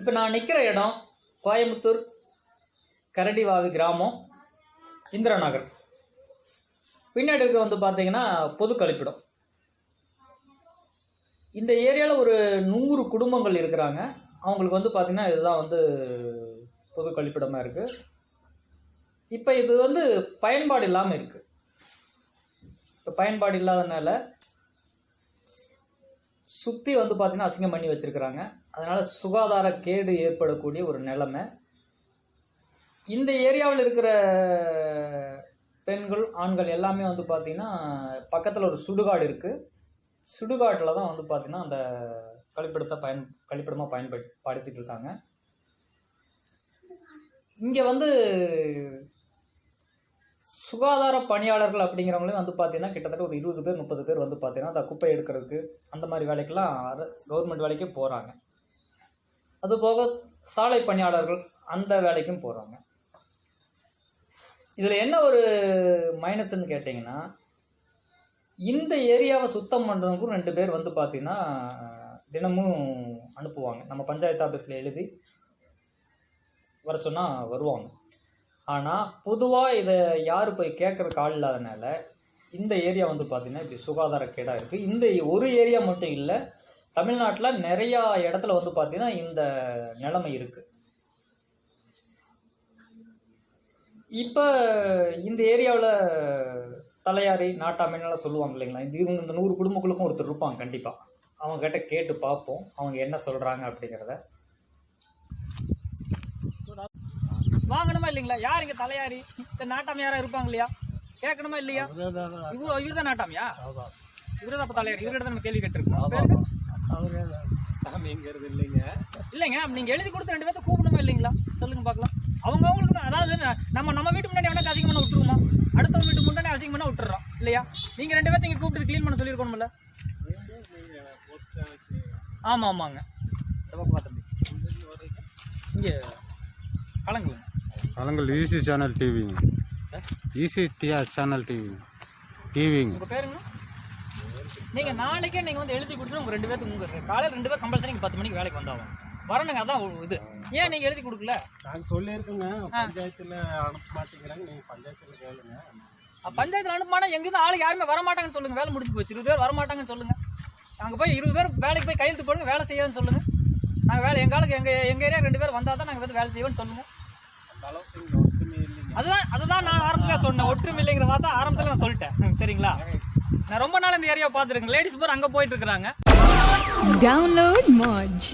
இப்போ நான் நிற்கிற இடம் கோயம்புத்தூர் கரடிவாவி கிராமம் இந்திரா நகர் பின்னாடி இருக்க வந்து பார்த்தீங்கன்னா பொது கழிப்பிடம். இந்த ஏரியாவில் ஒரு நூறு குடும்பங்கள் இருக்கிறாங்க. அவங்களுக்கு வந்து பார்த்திங்கன்னா இதுதான் வந்து பொது கழிப்பிடமாக இருக்குது இப்போ இது வந்து பயன்பாடு இல்லாமல் இருக்குது இப்போ பயன்பாடு இல்லாதனால சுற்றி வந்து பார்த்திங்கன்னா அசிங்கம் பண்ணி வச்சுருக்கிறாங்க. அதனால் சுகாதார கேடு ஏற்படக்கூடிய ஒரு நிலைமை. இந்த ஏரியாவில் இருக்கிற பெண்கள் ஆண்கள் எல்லாமே வந்து பார்த்திங்கன்னா பக்கத்தில் ஒரு சுடுகாடு இருக்குது சுடுகாட்டில் தான் வந்து பார்த்திங்கன்னா அந்த கழிப்பிடத்தை பயன் கழிப்பிடமாக பயன்படுத்திட்டு இருக்காங்க. இங்கே வந்து சுகாதார பணியாளர்கள் அப்படிங்கிறவங்களே வந்து பார்த்தீங்கன்னா கிட்டத்தட்ட ஒரு இருபது பேர் முப்பது பேர் வந்து பார்த்தீங்கன்னா அந்த குப்பை எடுக்கிறதுக்கு அந்த மாதிரி வேலைக்கெல்லாம் கவர்மெண்ட் வேலைக்கே போகிறாங்க அதுபோக சாலை பணியாளர்கள் அந்த வேலைக்கும் போகிறாங்க இதில் என்ன ஒரு மைனஸ்ன்னு கேட்டிங்கன்னா இந்த ஏரியாவை சுத்தம் பண்ணுறதுக்கும் ரெண்டு பேர் வந்து பார்த்தீங்கன்னா தினமும் அனுப்புவாங்க. நம்ம பஞ்சாயத்து ஆஃபீஸில் எழுதி வர சொன்னால் வருவாங்க. ஆனால் பொதுவாக இதை யார் போய் கேட்குறக்கு ஆள் இல்லாதனால இந்த ஏரியா வந்து பார்த்திங்கன்னா இப்படி சுகாதாரக்கேடாக இருக்குது இந்த ஒரு ஏரியா மட்டும் இல்லை தமிழ்நாட்டில் நிறையா இடத்துல வந்து பார்த்திங்கன்னா இந்த நிலைமை இருக்குது இப்போ இந்த ஏரியாவில் தலையாரி நாட்டாமைன்னெல்லாம் சொல்லுவாங்க இல்லைங்களா? இந்த இவங்க இந்த நூறு குடும்பங்களுக்கும் ஒருத்தர் இருப்பாங்க கண்டிப்பாக அவங்க கிட்ட கேட்டு பார்ப்போம் அவங்க என்ன சொல்கிறாங்க அப்படிங்கிறத. வாங்கணுமா இல்லைங்களா? யார் இங்க தலையாரி? இந்த நாட்டாம யாரா இருப்பாங்க இல்லையா? கேட்கணுமா இல்லையா? இவரு இவரு தான் நாட்டாமியா? இவரு தான் அப்ப தலையாரி. இவர்கிட்ட தான் நம்ம கேள்வி கேட்டிருக்கோம். இல்லைங்க. இல்லைங்க அப்ப நீங்க எழுதி கொடுத்து ரெண்டு பேர்த்த கூப்பிடணுமா இல்லைங்களா? சொல்லுங்க பார்க்கலாம். அவங்க அவங்களுக்கு அதாவது நம்ம நம்ம வீட்டு முன்னாடி வேணா அசிங்கம் பண்ண விட்டுருமா அடுத்தவங்க வீட்டு முன்னாடி அசிங்கம் பண்ண விட்டுறோம் இல்லையா? நீங்க ரெண்டு பேர்த்த இங்க கூப்பிட்டு க்ளீன் பண்ண சொல்லியிருக்கணும்ல? ஆமா ஆமாங்க. இங்க கலங்குங்க. கலங்கள் ஈசி சேனல் டிவிங்க ஈசி டிஆ சேனல் டிவி டிவிங்க உங்க பேருங்க? நீங்க நாளைக்கே நீங்க வந்து எழுதி கொடுத்துட்டு உங்க ரெண்டு பேருக்கு உங்க காலையில ரெண்டு பேர் கம்பல்சரி இங்க பத்து மணிக்கு வேலைக்கு வந்தாகும் வரணுங்க அதான் இது. ஏன் நீங்க எழுதி கொடுக்கல? நாங்க சொல்லியிருக்கோங்க. பஞ்சாயத்துல அனுப்ப மாட்டேங்கிறாங்க. நீங்க பஞ்சாயத்துல கேளுங்க. பஞ்சாயத்துல அனுப்புமானா எங்க இருந்து ஆளு யாருமே வர மாட்டாங்கன்னு சொல்லுங்க. வேலை முடிஞ்சு போச்சு. இருபது பேர் வர மாட்டாங்கன்னு சொல்லுங்க. நாங்க போய் இருபது பேர் வேலைக்கு போய் கையெழுத்து போடுங்க. வேலை செய்யாதுன்னு சொல்லுங்க. நாங்க வேலை எங்க ஆளுக்கு எங்க எங்க ஏரியா ரெண்டு பேர் வந்தா தான் நாங்க வந்து வேலை செய்வோம்னு சொல்லுங்க. அதுதான் அதுதான் நான் ஆரம்பத்தில் சொன்னேன். ஒற்றுமை இல்லைங்கிற பார்த்தா ஆரம்பத்தில் நான் சொல்லிட்டேன். சரிங்களா? நான் ரொம்ப நாள் இந்த ஏரியாவை பார்த்துருக்கேன். லேடிஸ் பூரா அங்கே போயிட்டு இருக்கிறாங்க. டவுன்லோட் மாஜ்